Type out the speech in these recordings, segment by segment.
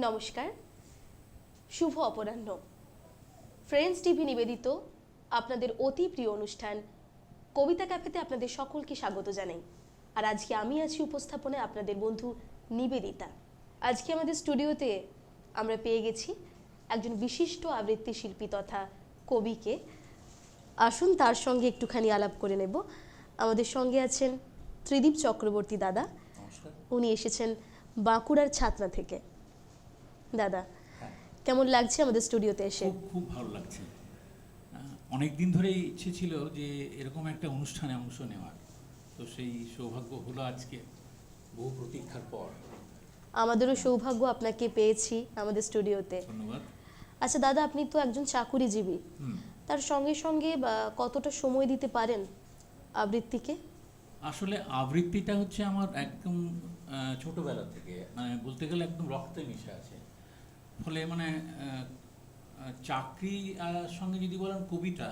নমস্কার। শুভ অপরাহ্ন। Friends TV নিবেদিত আপনাদের অতি প্রিয় অনুষ্ঠান কবিতা ক্যাফেতে আপনাদের সকলকে স্বাগত জানাই। আর আজকে আমি আছি উপস্থাপনায় আপনাদের বন্ধু নিবেদিতা। আজকে আমাদের স্টুডিওতে আমরা পেয়ে গেছি একজন বিশিষ্ট আবৃত্তি শিল্পী তথা কবিকে। আসুন তার সঙ্গে একটুখানি আলাপ করে নেব। আমাদের সঙ্গে আছেন ত্রিদীপ চক্রবর্তী দাদা। উনি এসেছেন বাঁকুড়ার ছাতনা থেকে। দাদা হ্যাঁ। কেমন লাগছে আমাদের স্টুডিওতে এসে? খুব ভালো লাগছে। অনেক দিন ধরেই ইচ্ছে ছিল যে এরকম একটা অনুষ্ঠানে অংশ নেওয়ার। তো সেই সৌভাগ্য হলো আজকে বহু প্রতীক্ষার পর। আমাদেরও সৌভাগ্য আপনাকে পেয়েছি আমাদের স্টুডিওতে। ধন্যবাদ। আচ্ছা দাদা আপনি তো একজন চাকুরিজীবী। তার সঙ্গে সঙ্গে কতটা সময় দিতে পারেন আবৃত্তিকে? আসলে আবৃত্তিটা হচ্ছে আমার একদম ছোটবেলা থেকে মানে বলতে গেলে একদম রক্তে মিশে আছে। ফলে মানে চাকরি সঙ্গে যদি বলেন কবিতা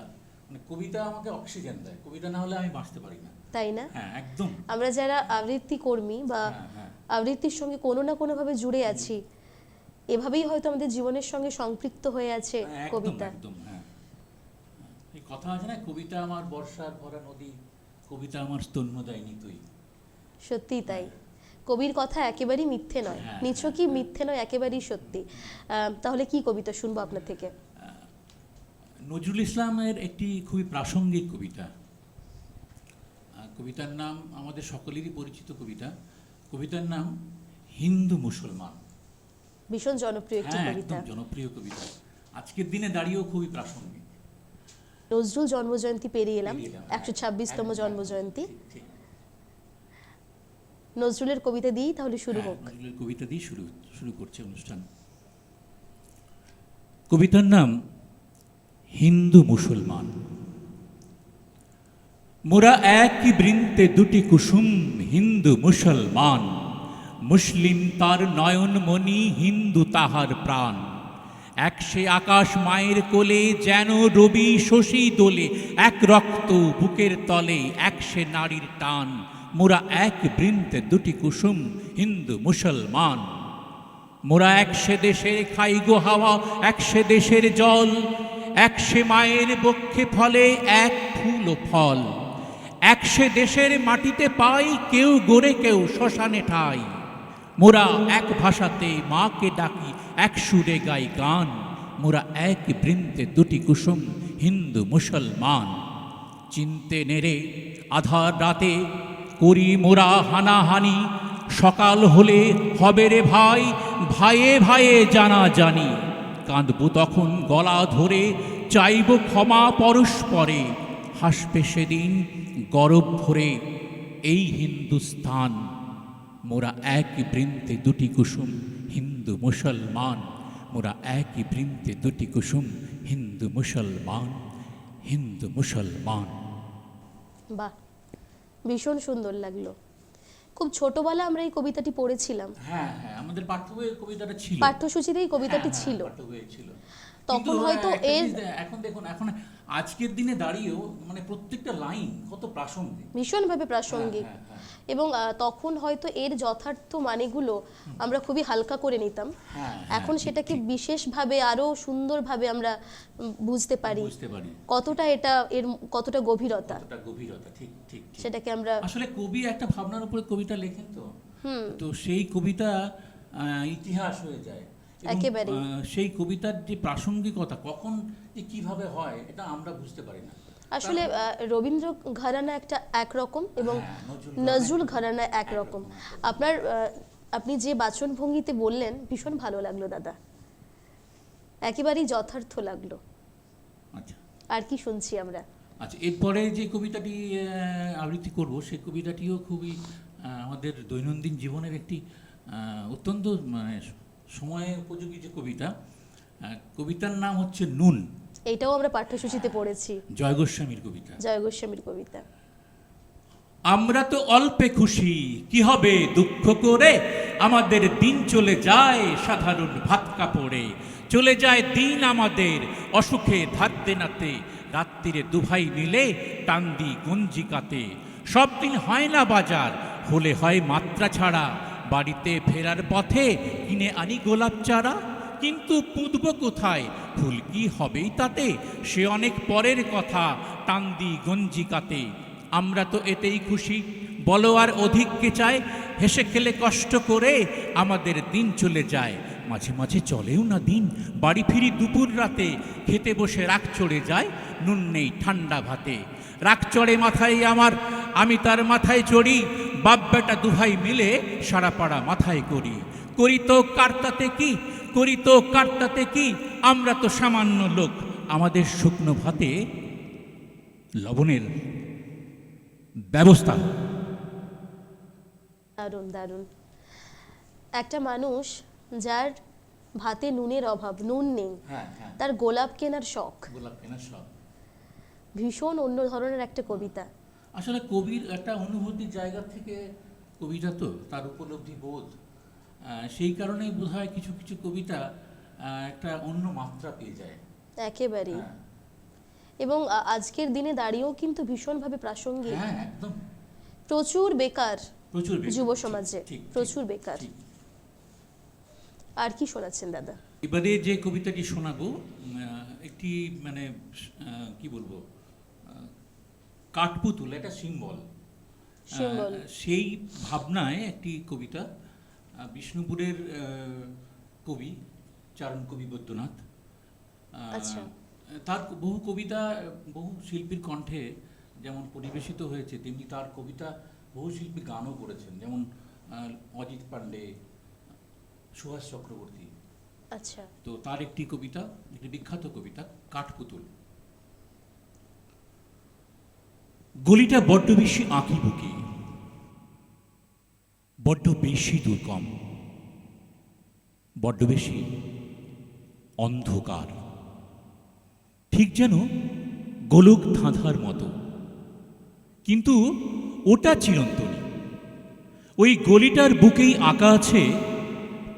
মানে কবিতা আমাকে অক্সিজেন দেয়। কবিতা না হলে আমি বাঁচতে পারি না। তাই না? হ্যাঁ একদম। আমরা যারা আবৃত্তি কর্মী বা হ্যাঁ হ্যাঁ। আবৃত্তির সঙ্গে কোনো না কোনোভাবে জুড়ে আছি এভাবেই হয়তো আমাদের জীবনের সঙ্গে সম্পৃক্ত হয়ে আছে হ্যাঁ, কবিতা। একদম হ্যাঁ। এই কথা আছে না কবিতা আমার বর্ষার ভরা নদী কবিতা আমার স্তন্যদায়িনী তুই। সত্যিই তাই। কবির কথা একেবারেই মিথ্যে নয়। হ্যাঁ, নিছকই মিথ্যে নয় একেবারেই সত্যি। তাহলে কি কবিতা শুনব আপনার থেকে? নজরুল ইসলামের একটি খুবই প্রাসঙ্গিক কবিতা। কবিতার নাম আমাদের সকলেরই পরিচিত কবিতা। কবিতার নাম হিন্দু মুসলমান। ভীষণ জনপ্রিয় একটি হ্যাঁ কবিতা। জনপ্রিয় কবিতা। আজকের দিনে দাঁড়িয়েও খুবই প্রাসঙ্গিক। নজরুল জন্মজয়ন্তী পেরিয়ে এলাম। একশো হ্যাঁ, ছাব্বিশতম জন্মজয়ন্তী। নজরুলের কবিতা দিয়েই তাহলে শুরু হ্যাঁ, হোক। নজরুলের কবিতা দিয়ে শুরু শুরু করছে অনুষ্ঠান। কবিতার নাম হিন্দু মুসলমান। মোরা একই বৃন্তে দুটি কুসুম হিন্দু মুসলমান। মুসলিম তার নয়নমণি হিন্দু তাহার প্রাণ। এক সে আকাশ মায়ের কোলে যেন রবি শশী দোলে। এক রক্ত বুকের তলে এক সে নারীর টান। মোরা এক বৃন্তে দুটি কুসুম, হিন্দু, মুসলমান। মোরা একশে দেশের খাই গো হাওয়া একশে দেশের জল একশে মায়ের বক্ষে ফলে এক ফুল ও ফল। একশে দেশের মাটিতে পাই, কেউ গড়ে কেউ শ্মশানে ঠাই। মোরা এক ভাষাতে মাকে ডাকি, এক সুরে গাই গান। মোরা এক বৃন্তে দুটি কুসুম, হিন্দু, মুসলমান। চিনতে নেড়ে, আধার রাতে করি মোরা হানাহানি, সকাল হলে হবে রে ভাই, ভাইয়ে ভাইয়ে জানা জানি কাঁদবো তখন গলা ধরে, চাইব ক্ষমা পরস্পরে হাসবে সেদিন গরব ভরে, এই হিন্দুস্তান মোরা একই বৃন্তে দুটি কুসুম, হিন্দু মুসলমান। মোরা একই বৃন্তে দুটি কুসুম, হিন্দু মুসলমান হিন্দু মুসলমান। বাহ। ভীষণ সুন্দর লাগল। খুব ছোটবেলা আমরা এই কবিতাটি পড়েছিলাম। হ্যাঁ হ্যাঁ আমাদের পাঠ্যবইয়ে কবিতাটা ছিল। পাঠ্যসূচিতেই কবিতাটি হ্যাঁ, হ্যাঁ, ছিল। তখন হয়তো এর- এখন দেখুন এখন আজকের দিনে দাঁড়িয়েও মানে প্রত্যেকটা লাইন কত প্রাসঙ্গিক। ভীষণভাবে প্রাসঙ্গিক। হ্যাঁ, হ্যাঁ, এবং তখন হয়তো এর যথার্থ মানেগুলো আমরা খুবই হালকা করে নিতাম। হ্যাঁ, এখন হ্যাঁ, সেটাকে বিশেষভাবে আরও সুন্দরভাবে আমরা বুঝতে পারি কতটা এটা এর কতটা গভীরতা। গভীরতা ঠিক ঠিক ঠিক। সেটাকে আমরা আসলে কবি একটা ভাবনার উপরে কবিতা লেখেন তো। হুম। তো সেই কবিতা ইতিহাস হয়ে যায়। এবং, একেবারেই। সেই কবিতার যে প্রাসঙ্গিকতা কখন যে কীভাবে হয় এটা আমরা বুঝতে পারি না। আসলে রবীন্দ্র ঘরানা একটা একরকম এবং হ্যাঁ, নজরুল ঘরানা একরকম। আপনার আপনি যে বাচন ভঙ্গিতে বললেন ভীষণ ভালো লাগল দাদা। একেবারেই যথার্থ লাগল। আচ্ছা। আর কি শুনছি আমরা? আচ্ছা এরপরে যে কবিতাটি আবৃত্তি করব সেই কবিতাটিও খুবই আমাদের দৈনন্দিন জীবনের একটি আহ, অত্যন্ত মানে সময় উপযোগী যে কবিতা কবিতার নাম হচ্ছে নুন। এটাও আমরা পাঠ্যসূচিতে পড়েছি। জয় গোস্বামীর কবিতা। জয় গোস্বামীর কবিতা। আমরা তো অল্পে খুশি কি হবে দুঃখ করে? আমাদের দিন চলে যায় সাধারণ ভাত কাপড়ে। চলে যায় দিন আমাদের অসুখে ধাদ্যে নাতে রাত্রিরে দুভাই মিলে টান্দি গঞ্জিকাতে। সব দিন হয় না বাজার হলে হয় মাত্রা ছাড়া। বাড়িতে ফেরার পথে কিনে আনি গোলাপ চারা? কিন্তু পুঁতব কোথায়? ফুল কি হবেই তাতে? সে অনেক পরের কথা টান্দি গঞ্জিকাতে। আমরা তো এতেই খুশি। বলো আর অধিককে চায়? হেসে খেলে কষ্ট করে আমাদের দিন চলে যায়। মাঝে মাঝে চলেও না দিন। বাড়ি ফিরি দুপুর রাতে। খেতে বসে রাগ চড়ে যায়। নুন নেই ঠান্ডা ভাতে। রাগ চড়ে মাথায় আমার। আমি তার মাথায় চড়ি। বাপ বেটা দুভাই মিলে সারা পাড়া মাথায় করি। করি তো কার্তাতে কি? করি তো কার্তাতে কি? আমরা তো সামান্য লোক। আমাদের শুকনো ভাতে লবণের ব্যবস্থা। দারুণ দারুণ। একটা মানুষ যার ভাতে নুনের অভাব নুন নেই হ্যাঁ হ্যাঁ। তার গোলাপ কেনার শখ। গোলাপ কেনা সব ভীষণ অন্য ধরনের একটা কবিতা। আসলে কবির একটা অনুভূতির জায়গা থেকে কবিতা তো তার উপলব্ধি বোধ। সেই কারণেই বোধ হয় কিছু কিছু কবিতা একটা অন্য মাত্রা পেয়ে যায়। একেবারেই। হ্যাঁ, এবং আজকের দিনে দাঁড়িয়েও কিন্তু ভীষণভাবে প্রাসঙ্গিক। হ্যাঁ একদম। প্রচুর বেকার প্রচুর। যুব সমাজে। প্রচুর বেকার। আর কি শোনাচ্ছেন দাদা? এবারে যে কবিতাটি শোনাবো একটি মানে কি বলব? কাঠপুতুল একটা সিম্বল। সেই ভাবনায় একটি কবিতা বিষ্ণুপুরের কবি চারণ কবি বৈদ্যনাথ। আচ্ছা। তার বহু কবিতা বহু শিল্পীর কণ্ঠে যেমন পরিবেশিত হয়েছে তেমনি তার কবিতা বহু শিল্পী গানও করেছেন। যেমন অজিত পান্ডে সুভাষ চক্রবর্তী। আচ্ছা। তো তার একটি কবিতা একটি বিখ্যাত কবিতা কাঠপুতুল। গলিটা বড্ড বেশি আঁকি বুকি, বড্ড বেশি দুর্গম, বড্ড বেশি অন্ধকার, ঠিক যেন গোলক ধাঁধার মতো। কিন্তু ওটা চিরন্তনী। ওই গলিটার বুকেই আঁকা আছে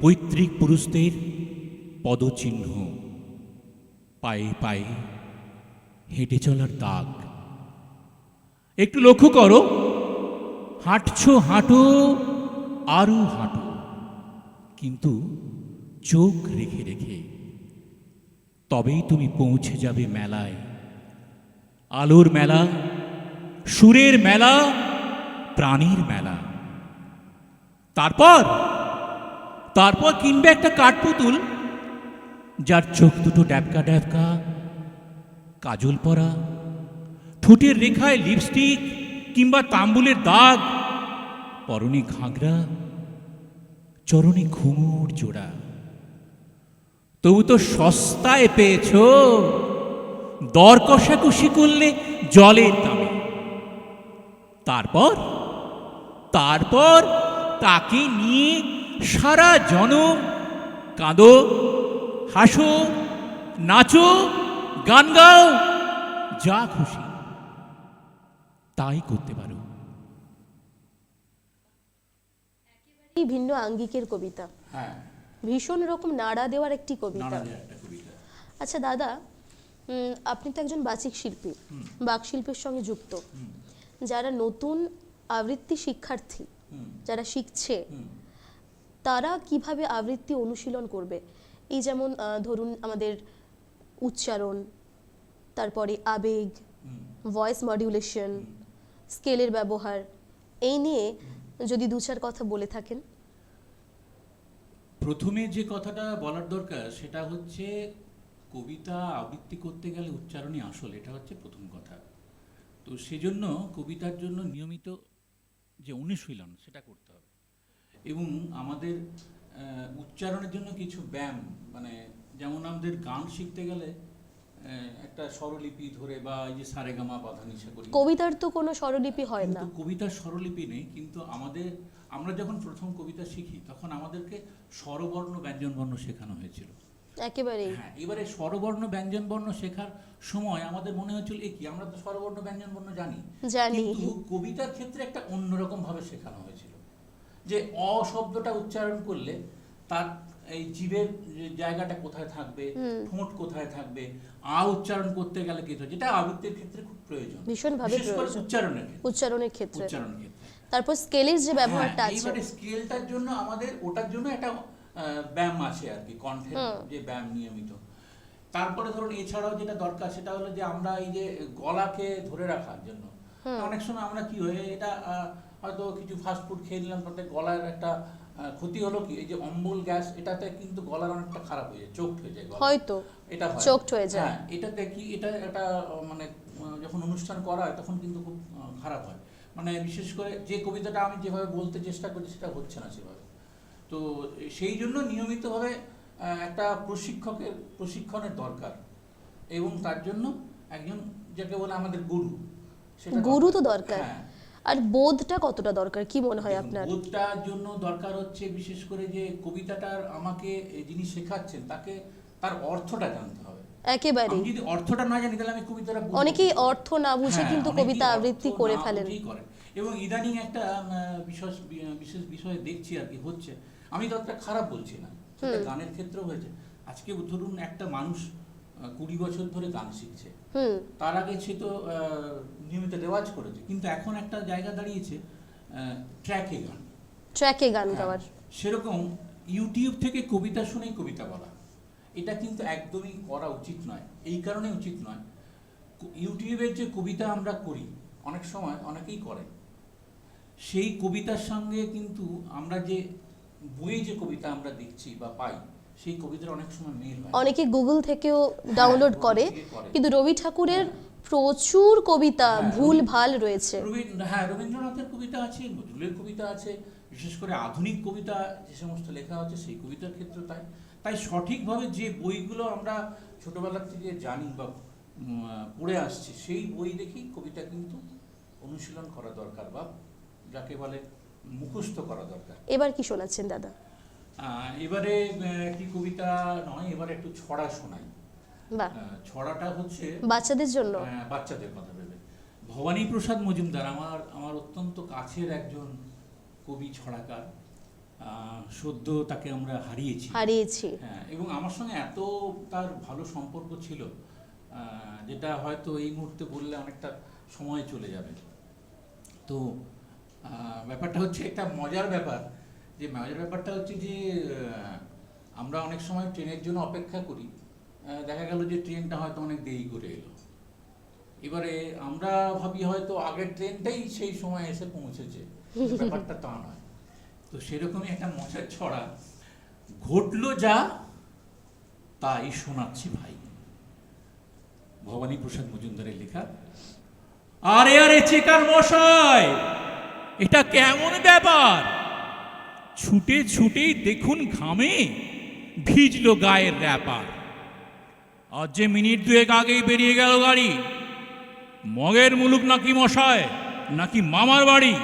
পৈতৃক পুরুষদের পদচিহ্ন। পায়ে পায়ে হেঁটে চলার দাগ। একটু লক্ষ্য করো। হাঁটছো, হাঁটো আরও হাঁটো। কিন্তু চোখ রেখে রেখে তবেই তুমি পৌঁছে যাবে মেলায়। আলোর মেলা, সুরের মেলা, প্রাণীর মেলা। তারপর তারপর কিনবে একটা কাঠপুতুল যার চোখ দুটো ড্যাবকা ড্যাবকা, কাজল পরা ঠোঁটের রেখায় লিপস্টিক কিংবা তাম্বুলের দাগ। পরনে ঘাগরা, চরণে ঘুমুর জোড়া। তবু তো সস্তায় পেয়েছ। দর কষাকষি করলে জলের দামে তারপর? তারপর তাকে নিয়ে সারা জনম কাঁদো, হাসো, নাচো, গান গাও, যা খুশি। তাই করতে পারো। ভিন্ন আঙ্গিকের কবিতা। হ্যাঁ। ভীষণ রকম নাড়া দেওয়ার একটি কবিতা। আচ্ছা দাদা আপনি তো একজন বাচিক শিল্পী বাক শিল্পের সঙ্গে যুক্ত। যারা নতুন আবৃত্তি শিক্ষার্থী যারা শিখছে তারা কীভাবে আবৃত্তি অনুশীলন করবে? এই যেমন আহ, ধরুন আমাদের উচ্চারণ তারপরে আবেগ ভয়েস মডিউলেশন স্কেলের ব্যবহার, এই নিয়ে যদি দু চার কথা বলে থাকেন। প্রথমে যে কথাটা বলার দরকার, সেটা হচ্ছে কবিতা আবৃত্তি করতে গেলে উচ্চারণই আসল, এটা হচ্ছে প্রথম কথা। তো সেজন্য কবিতার জন্য নিয়মিত যে অনুশীলন, সেটা করতে হবে। এবং আমাদের উচ্চারণের জন্য কিছু ব্যায়াম মানে যেমন আমাদের গান শিখতে গেলে একটা স্বরলিপি ধরে বা এই যে সারেগামা বাধা নিশা করি। কবিতার তো কোনো স্বরলিপি হয় না। কবিতার স্বরলিপি নেই কিন্তু আমাদের আমরা যখন প্রথম কবিতা শিখি তখন আমাদেরকে স্বরবর্ণ ব্যঞ্জনবর্ণ শেখানো হয়েছিল। একেবারেই। হ্যাঁ এবারে স্বরবর্ণ ব্যঞ্জনবর্ণ শেখার সময় আমাদের মনে হচ্ছিল এ কি আমরা তো স্বরবর্ণ ব্যঞ্জনবর্ণ জানি। জানি। কিন্তু কবিতার ক্ষেত্রে একটা অন্যরকম ভাবে শেখানো হয়েছিল। যে অ শব্দটা উচ্চারণ করলে তার এই জীবের জায়গাটা কোথায় থাকবে ঠোঁট কোথায় থাকবে আ উচ্চারণ করতে গেলে কি যেটা আবৃত্তির ক্ষেত্রে খুব প্রয়োজন। ভীষণভাবে বিশেষ করে উচ্চারণের ক্ষেত্রে। উচ্চারণের ক্ষেত্রে। উচ্চারণ ক্ষেত্রে। তারপর স্কেলের যে ব্যবহারটা হ্যাঁ, আছে। এইবারে স্কেলটার জন্য আমাদের ওটার জন্য একটা ব্যায়াম আছে আর কি কণ্ঠের যে ব্যায়াম নিয়মিত। তারপরে ধরুন এছাড়াও যেটা দরকার সেটা হলো যে আমরা এই যে গলাকে ধরে রাখার জন্য। অনেক সময় আমরা কি হয় এটা হয়তো কিছু ফাস্ট ফুড খেয়ে নিলাম তাতে গলার একটা ক্ষতি হলো কি? এই যে অম্বল গ্যাস এটাতে কিন্তু গলার অনেকটা খারাপ হয়ে যায় চোখ হয়ে যায় হয়তো এটা choked হয়ে যায়। হ্যাঁ এটাতে কি? এটা একটা মানে যখন অনুষ্ঠান করা হয় তখন কিন্তু খুব খারাপ হয়। মানে বিশেষ করে যে কবিতাটা আমি যেভাবে বলতে চেষ্টা করছি সেটা হচ্ছে না সেভাবে। তো সেই জন্য নিয়মিতভাবে একটা প্রশিক্ষকের প্রশিক্ষণের দরকার। এবং তার জন্য একজন যাকে বলে আমাদের গুরু সেটা গুরু তো দরকার। হ্যাঁ আর বোধটা কতটা দরকার? কি মনে হয় আপনার? বোধটার জন্য দরকার হচ্ছে বিশেষ করে যে কবিতাটার আমাকে যিনি শেখাচ্ছেন তাকে তার অর্থটা জানতে হবে। একেবারে যদি অর্থটা না জানি তাহলে আমি কবিতাটা অনেকেই অর্থ না বুঝে হ্যাঁ, কিন্তু কবিতা আবৃত্তি করে ফেলেন। করেন। এবং ইদানিং একটা বিশেষ বিশেষ বিষয় দেখছি আর কি হচ্ছে। আমি তো একটা খারাপ বলছি না। গানের ক্ষেত্রেও হয়েছে। আজকে ধরুন একটা মানুষ কুড়ি বছর ধরে গান শিখছে। তার আগে সে তো নিয়মিত রেওয়াজ করেছে কিন্তু এখন একটা জায়গা দাঁড়িয়েছে ট্র্যাকে গান। ট্র্যাকে গান হ্যাঁ, গাওয়ার। সেরকম ইউটিউব থেকে কবিতা শুনেই কবিতা বলা। এটা কিন্তু একদমই করা উচিত নয় এই কারণে উচিত নয়। ইউটিউবের যে কবিতা আমরা করি অনেক সময় অনেকেই করে। সেই কবিতার সঙ্গে কিন্তু আমরা যে বইয়ে যে কবিতা আমরা দেখছি বা পাই সেই কবিতার অনেক সময় মিল হয়। অনেকে গুগল থেকেও ডাউনলোড করে। কিন্তু রবি ঠাকুরের প্রচুর কবিতা হ্যাঁ, ভুল ভালো রয়েছে। হ্যাঁ রবীন্দ্রনাথের কবিতা আছে নজরুলের কবিতা আছে বিশেষ করে আধুনিক কবিতা যে সমস্ত লেখা হচ্ছে সেই কবিতার ক্ষেত্রে তাই। তাই সঠিকভাবে যে বইগুলো আমরা ছোটবেলা থেকে জানি বা পড়ে আসছি সেই বই দেখেই কবিতা কিন্তু অনুশীলন করা দরকার বা যাকে বলে মুখস্থ করা দরকার। এবার কি শোনাচ্ছেন দাদা? এবারে একটি কবিতা নয় এবারে একটু ছড়া শোনাই। ছড়াটা হচ্ছে বাচ্চাদের জন্য। হ্যাঁ, বাচ্চাদের কথা ভেবে। ভবানী প্রসাদ মজুমদার আমার আমার অত্যন্ত কাছের একজন কবি ছড়াকার সদ্য তাকে আমরা হারিয়েছি। হারিয়েছি। হ্যাঁ এবং আমার সঙ্গে এত তার ভালো সম্পর্ক ছিল আহ, যেটা হয়তো এই মুহূর্তে বললে অনেকটা সময় চলে যাবে। তো আহ, ব্যাপারটা হচ্ছে একটা মজার ব্যাপার যে মজার ব্যাপারটা হচ্ছে যে আমরা অনেক সময় ট্রেনের জন্য অপেক্ষা করি। দেখা গেল যে ট্রেনটা হয়তো অনেক দেরি করে এলো। এবারে আমরা ভাবি হয়তো আগের ট্রেনটাই সেই সময় এসে পৌঁছেছে। ব্যাপারটা তা নয়। তো সেরকমই একটা মজার ছড়া। ঘটলো যা, তাই শোনাচ্ছি ভাই। ভবানী প্রসাদ মজুমদারের লেখা, আরে আরে, চেকার মশাই, এটা কেমন ব্যাপার? ছুটে ছুটেই দেখুন ঘামে ভিজল গায়ের র্যাপার। আজ যে মিনিট দুয়েক আগেই বেরিয়ে গেল গাড়ি, মগের মুলুক নাকি মশায়, নাকি মামার বাড়ি?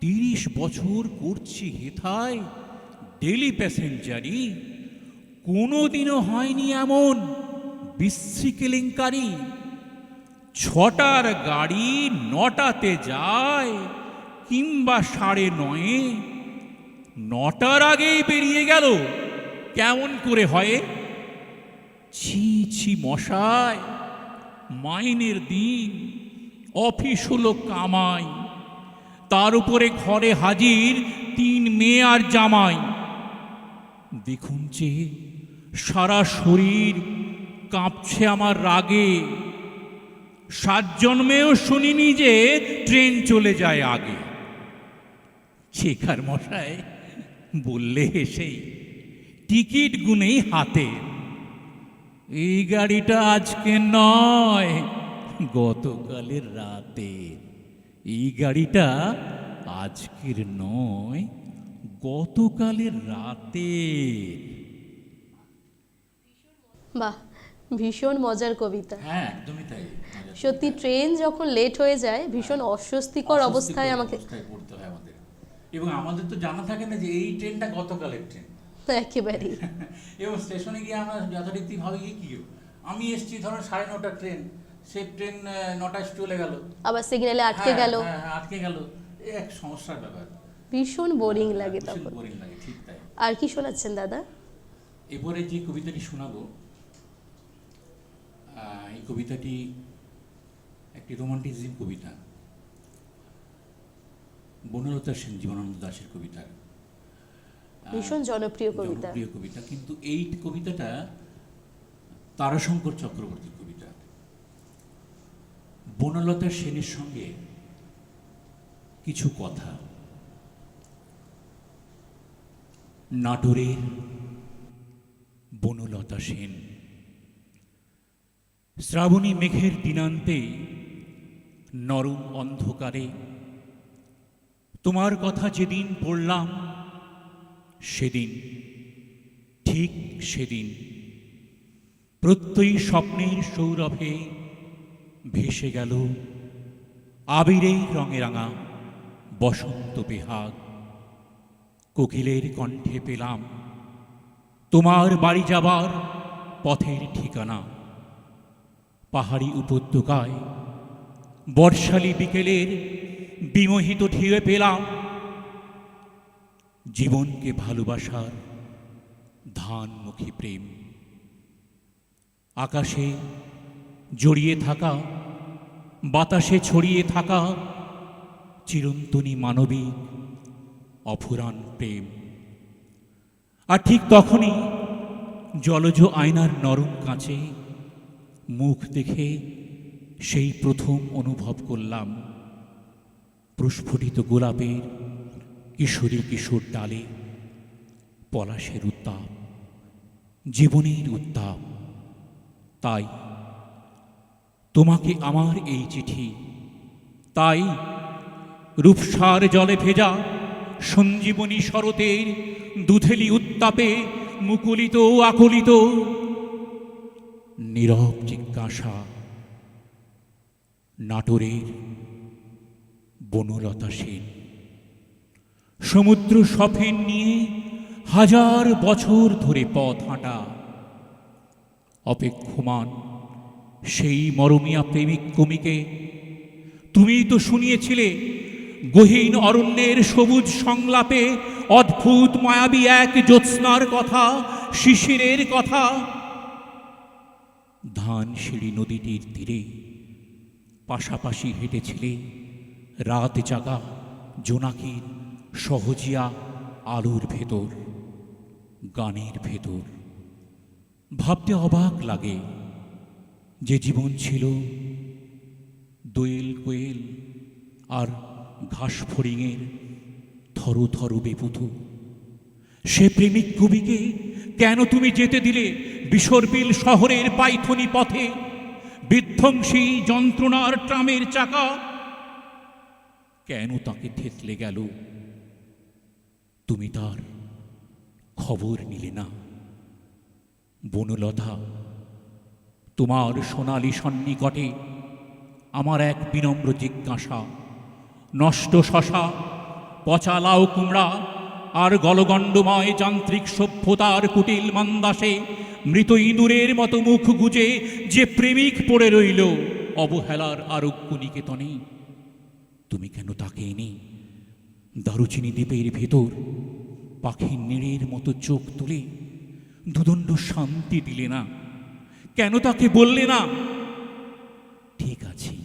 তিরিশ বছর করছি হেথায় ডেলি প্যাসেঞ্জারি কোনোদিনও হয়নি এমন বিশ্রী কেলেঙ্কারি। ছটার গাড়ি নটাতে যায় কিংবা সাড়ে নয়ে, নটার আগেই বেরিয়ে গেল। কেমন করে হয়? ছি ছি মশায় মাইনের দিন, অফিস হলো কামাই, তার উপরে ঘরে হাজির তিন মেয়ে আর জামাই। দেখুন যে, সারা শরীর কাঁপছে আমার রাগে। সাত জন্মেও শুনিনি যে, ট্রেন চলে যায় আগে। শেখার মশাই বললে হেসেই টিকিট গুনেই হাতে। এই গাড়িটা আজকে নয় গতকালের রাতে। এই গাড়িটা আজকের নয় গতকালের রাতে। বাহ ভীষণ মজার কবিতা। হ্যাঁ একদমই তাই সত্যি ট্রেন যখন লেট হয়ে যায় ভীষণ অস্বস্তিকর অস্বস্তিকর অবস্থায় আমাকে পড়তে হয় আমাদের। এবং আমাদের তো জানা থাকে না যে এই ট্রেনটা গতকালের ট্রেন। একেবারেই। এবং স্টেশনে গিয়ে আমরা যথারীতি ভাবি যে কি আমি এসছি ধরো সাড়ে নটা ট্রেন সে ট্রেন নটায় চলে গেল। আবার সিগন্যালে আটকে হ্যাঁ, গেল। হ্যাঁ, হ্যাঁ, আটকে গেল। এ এক সমস্যার ব্যাপার। ভীষণ বোরিং লাগে তখন। বোরিং লাগে ঠিক তাই। আর কি শোনাচ্ছেন দাদা? এবারে যে কবিতাটি শোনাবো এই কবিতাটি একটি রোমান্টিসিজম কবিতা। বনলতা সেন জীবনানন্দ দাশের কবিতা। ভীষণ জনপ্রিয় কবিতা। জনপ্রিয় কবিতা কিন্তু এই কবিতাটা তারাশঙ্কর চক্রবর্তীর কবিতা। বনলতা সেনের সঙ্গে কিছু কথা। নাটোরের বনলতা সেন শ্রাবণী মেঘের দিনান্তে নরম অন্ধকারে তোমার কথা যেদিন পড়লাম সেদিন, ঠিক সেদিন, প্রত্যয়ী স্বপ্নের সৌরভে ভেসে গেল আবিরে রঙে রাঙা বসন্ত বেহাগ কোকিলের কণ্ঠে পেলাম, তোমার বাড়ি যাবার পথের ঠিকানা। পাহাড়ি উপত্যকায় বর্ষালী বিকেলের বিমোহিত ঢিয়ে পেলাম। জীবনকে ভালোবাসার ধানমুখী প্রেম। আকাশে জড়িয়ে থাকা, বাতাসে ছড়িয়ে থাকা চিরন্তনী মানবিক অফুরান প্রেম। আর ঠিক তখনই জলজ আয়নার নরম কাঁচে মুখ দেখে সেই প্রথম অনুভব করলাম। প্রস্ফুটিত গোলাপের কিশোরী কিশোর ডালে পলাশের উত্তাপ, জীবনের উত্তাপ। তাই তোমাকে আমার এই চিঠি, তাই রূপসার জলে ভেজা সঞ্জীবনী শরতের দুধেলি উত্তাপে মুকুলিত আকলিত নীরব জিজ্ঞাসা, নাটোরের বনলতা সেন সমুদ্র সফেন নিয়ে হাজার বছর ধরে পথ হাঁটা। অপেক্ষমান সেই মরমিয়া প্রেমিক কমিকে তুমি তো শুনিয়েছিলে, গহীন অরণ্যের সবুজ সংলাপে অদ্ভুত মায়াবী এক জ্যোৎস্নার কথা, শিশিরের কথা। ধানসিঁড়ি নদীটির তীরে পাশাপাশি হেঁটেছিলে রাত জাগা, জোনাকির সহজিয়া আলোর ভেতর, গানের ভেতর। ভাবতে অবাক লাগে যে জীবন ছিল দোয়েল কোয়েল আর ঘাস ফড়িংয়ের থর থর বেপুথু। সে প্রেমিক কবিকে কেন তুমি যেতে দিলে বিসর্বিল শহরের পাইথনি পথে? বিধ্বংসী যন্ত্রণার ট্রামের চাকা কেন তাকে থেতলে গেল? তুমি তার খবর নিলে না। বনলতা, তোমার সোনালি সন্নিকটে আমার এক বিনম্র জিজ্ঞাসা, নষ্ট শশা, পচা লাউ কুমড়া আর গলগণ্ডময় যান্ত্রিক সভ্যতার কুটিল মন্দাসে মৃত ইঁদুরের মতো মুখ গুজে যে প্রেমিক পড়ে রইল, অবহেলার আরোগ্য নিকেতনে। তুমি কেন তাকে এনে দারুচিনি দ্বীপের ভেতর পাখির নীড়ের মতো চোখ তুলে দুদণ্ড শান্তি দিলে না। কেন তাকে বললে না? ঠিক আছে,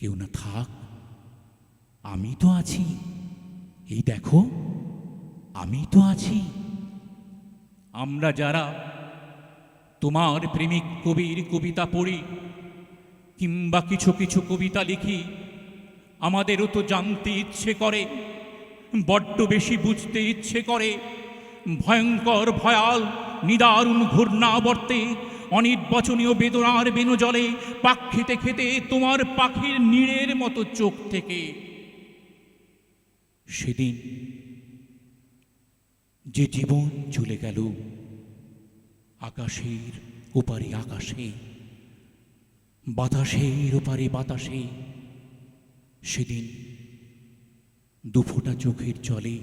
কেউ না থাক, আমি তো আছি। এই দেখো, আমি তো আছি। আমরা যারা তোমার প্রেমিক কবির কবিতা পড়ি, কিংবা কিছু কিছু কবিতা লিখি আমাদেরও তো জানতে ইচ্ছে করে, বড্ড বেশি বুঝতে ইচ্ছে করে। ভয়ঙ্কর, ভয়াল, নিদারুণ ঘূর্ণাবর্তে অনির্বাচনীয় বেদনার বেনজলে পাক খেতে খেতে তোমার পাখির নীড়ের মতো চোখ থেকে সেদিন যে জীবন চলে গেল আকাশের ওপারে আকাশে, বাতাসের ওপারে বাতাসে সেদিন দুফোটা চোখের জলে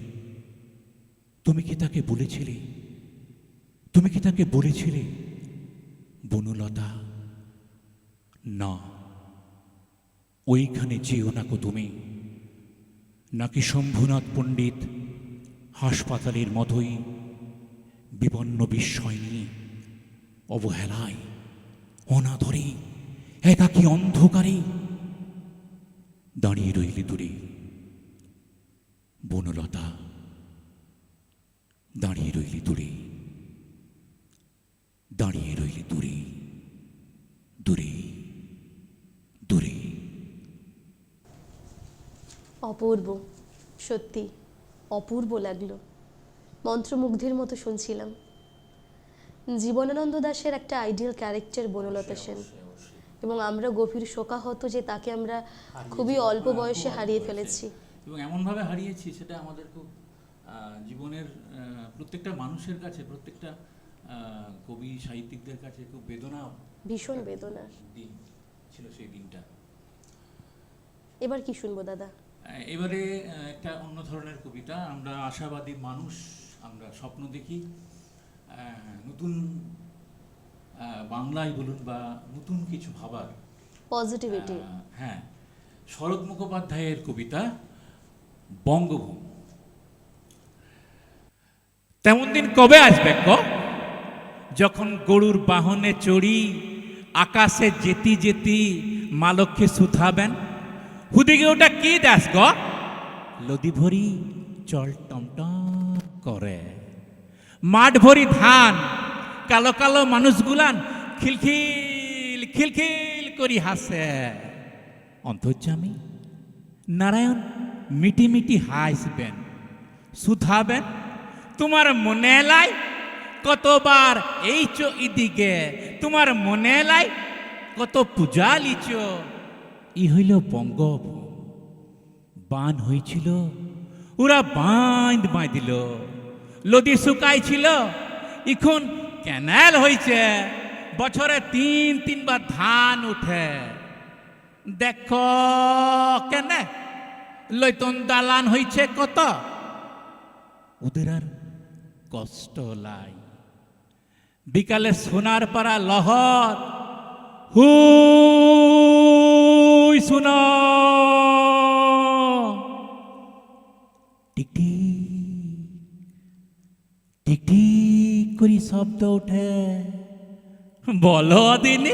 তুমি কি তাকে বলেছিলে? তুমি কি তাকে বলেছিলে? বনলতা, না, ওইখানে যেও না কো তুমি। নাকি শম্ভুনাথ পণ্ডিত হাসপাতালের মতোই বিপন্ন বিস্ময় নিয়ে অবহেলায়, অনাদরে, একাকী অন্ধকারে দাঁড়িয়ে রইলি দূরে। বনলতা, দাঁড়িয়ে রইলি দূরে। দাঁড়িয়ে রইলি দূরে। দূরে। দূরে। অপূর্ব, সত্যি অপূর্ব লাগল। মন্ত্রমুগ্ধের মতো শুনছিলাম। জীবনানন্দ দাশের একটা আইডিয়াল ক্যারেক্টার বনলতা সেন। এবং আমরা গভীর শোকাহত যে তাকে আমরা খুবই অল্প বয়সে হারিয়ে ফেলেছি। এবং এমনভাবে হারিয়েছি সেটা আমাদের খুব জীবনের প্রত্যেকটা মানুষের কাছে প্রত্যেকটা কবি সাহিত্যিকদের কাছে খুব বেদনা ভীষণ বেদনার দিন ছিল সেই দিনটা। এবার কি শুনব দাদা? এবারে একটা অন্য ধরনের কবিতা আমরা আশাবাদী মানুষ আমরা স্বপ্ন দেখি আহ, নতুন বাংলায় বলুন বা নতুন কিছু ভাবার পজিটিভিটি হ্যাঁ শরৎ মুখোপাধ্যায়ের কবিতা বঙ্গভূমি। তেমন দিন কবে আসবে ক যখন গরুর বাহনে চড়ি আকাশে যেতি যেতি মালক্ষে সুথাবেন হুদিকে ওটা কি দাস গ? লদি ভরি চল টমটম করে। মাঠ ভরি ধান কালো কালো মানুষগুলান খিলখিল খিলখিল করি হাসে। অন্তর্জামী নারায়ণ মিটি মিটি হাসবেন সুধাবেন তোমার মনে এলাই কতবার এই চো ইদিকে তোমার মনে এলাই কত পূজা লিচ ই হইল বঙ্গভূমি, বান হয়েছিল ওরা বাঁধ বাঁধিল, লদি শুকাইছিল এখন ক্যানাল হয়েছে বছরে তিন, তিনবার ধান উঠে। দেখ কেনে লৈতন দালান হইছে কত? ওদের আর কষ্ট লাই বিকালে সোনার পাড়া লহর। হুই, সোনা। টিকটিক করি শব্দ ওঠে। বলো দিনি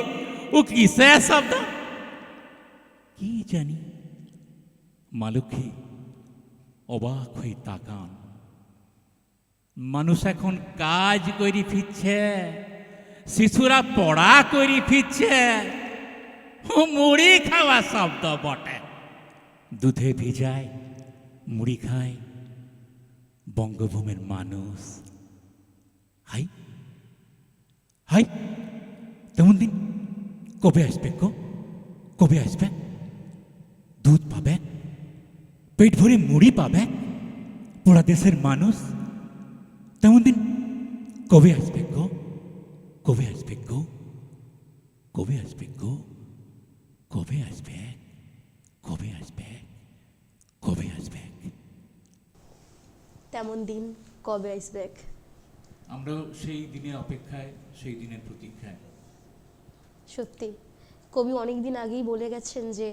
ও কিসে শব্দ? কি জানি? মালুখী অবাক হয়ে তাকান। মানুষ এখন কাজ করি ফিরছে শিশুরা পড়া করি ফিরছে মুড়ি খাওয়া শব্দ বটে। দুধে ভিজায় মুড়ি খায় বঙ্গভূমির মানুষ। হাই হাই তেমন দিন কবে আসবে গো কবে আসবে দুধ পাবে পেট ভরে মুড়ি পাবে পোড়া দেশের মানুষ তেমন দিন কবে আসবে গো কবে আসবে গো কবে আসবে গো কবে আসবে কবে আসবে কবে আসবে তেমন দিন কবে আইসব্যাক আমরা সেই দিনের অপেক্ষায় সেই দিনের প্রতীক্ষায়। সত্যি। কবি অনেক দিন আগেই বলে গেছেন যে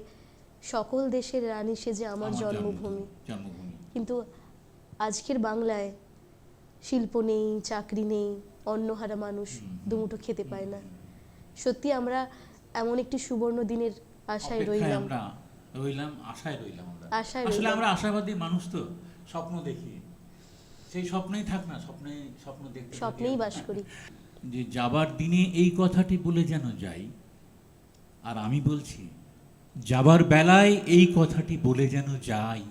সকল দেশের রানী সে যে আমার জন্মভূমি। জন্মভূমি কিন্তু আজকের বাংলায় শিল্প নেই চাকরি নেই অন্নহারা মানুষ দুমুঠো খেতে পায় না। সত্যি আমরা এমন একটি সুবর্ণ দিনের আশায় রইলাম। আমরা রইলাম আশায় রইলাম আমরা। আশায় আসলে আমরা আশাবাদী মানুষ তো স্বপ্ন দেখি। সেই স্বপ্নই থাক না স্বপ্নে স্বপ্ন দেখতে স্বপ্নেই বাস করি। যে যাবার দিনে এই কথাটি বলে যেন যাই আর আমি বলছি যাবার বেলায় এই কথাটি বলে যেন যাই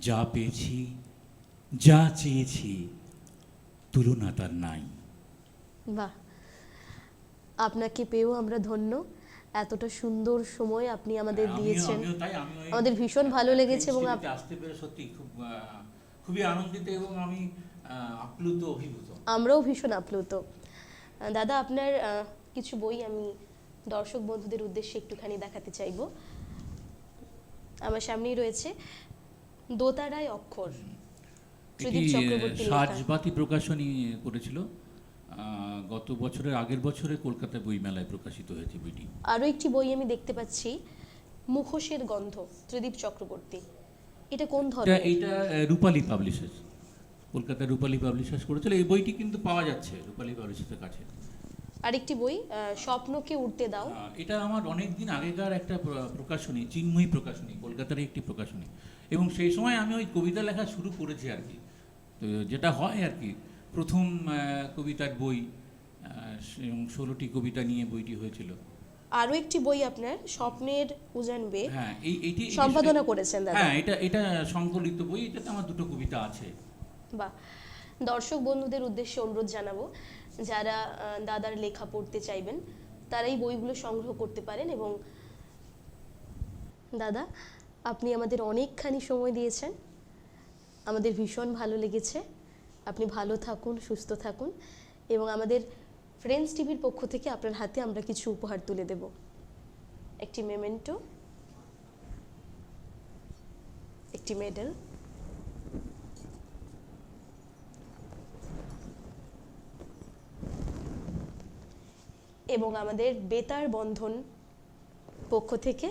যা পেয়েছি যা চেয়েছি তুলনা তার নাই। বাহ! আপনাকে পেয়েও আমরা ধন্য। এতটা সুন্দর সময় আপনি আমাদের দিয়েছেন। আমাদের ভীষণ ভালো লেগেছে এবং আসতে পেরে সত্যি খুব খুবই আনন্দিত এবং আমি আপ্লুত অভিভূত। আমরাও ভীষণ আপ্লুত। দাদা আপনার কিছু বই আমি দর্শক বন্ধুদের উদ্দেশ্যে একটুখানি দেখাতে চাইব। আমার সামনেই রয়েছে দোতারায় অক্ষর সাজবাতি প্রকাশনী করেছিল। গত বছরের আগের বছরে কলকাতা বইমেলায় প্রকাশিত হয়েছে বইটি। আরও একটি বই আমি দেখতে পাচ্ছি মুখোশের গন্ধ ত্রিদীপ চক্রবর্তী। এটা কোন ধরনের? এইটা আহ, রূপালী পাবলিশার্স। কলকাতা রূপালী পাবলিশার্স করেছিল। এই বইটি কিন্তু পাওয়া যাচ্ছে রূপালী পাবলিশার্সের কাছে। আরেকটি বই স্বপ্নকে উঠতে দাও। এটা আমার অনেক দিন আগেকার একটা প্রকাশনী চিন্ময়ী প্রকাশনী কলকাতার একটি প্রকাশনী। এবং সেই সময় আমি ওই কবিতা লেখা শুরু করেছি আর কি। তো যেটা হয় আর কি প্রথম কবিতার বই এবং ষোলোটি কবিতা নিয়ে বইটি হয়েছিল। আরও একটি বই আপনার স্বপ্নের হ্যাঁ এই এইটি এটি- সম্পাদনা করেছেন দাদা। হ্যাঁ এটা এটা সংকলিত বই এটাতে আমার দুটো কবিতা আছে। বা দর্শক বন্ধুদের উদ্দেশ্যে অনুরোধ জানাব যারা দাদার লেখা পড়তে চাইবেন তারা এই বইগুলো সংগ্রহ করতে পারেন এবং দাদা আপনি আমাদের অনেকখানি সময় দিয়েছেন। আমাদের ভীষণ ভালো লেগেছে। আপনি ভালো থাকুন সুস্থ থাকুন এবং আমাদের ফ্রেন্ডস টিভির পক্ষ থেকে আপনার হাতে আমরা কিছু উপহার তুলে দেব। একটি মেমেন্টো একটি মেডেল এবং আমাদের বেতার বন্ধন পক্ষ থেকে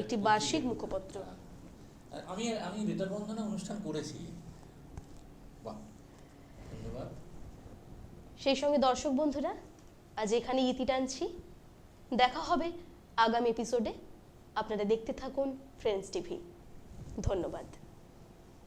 একটি বার্ষিক মুখপত্র। আমি আমি বেতার বন্ধনে অনুষ্ঠান করেছি বাহ ধন্যবাদ সেই সঙ্গে দর্শক বন্ধুরা, আজ এখানে ইতি টানছি। দেখা হবে আগামী এপিসোডে আপনারা দেখতে থাকুন ফ্রেন্ডস টিভি ধন্যবাদ।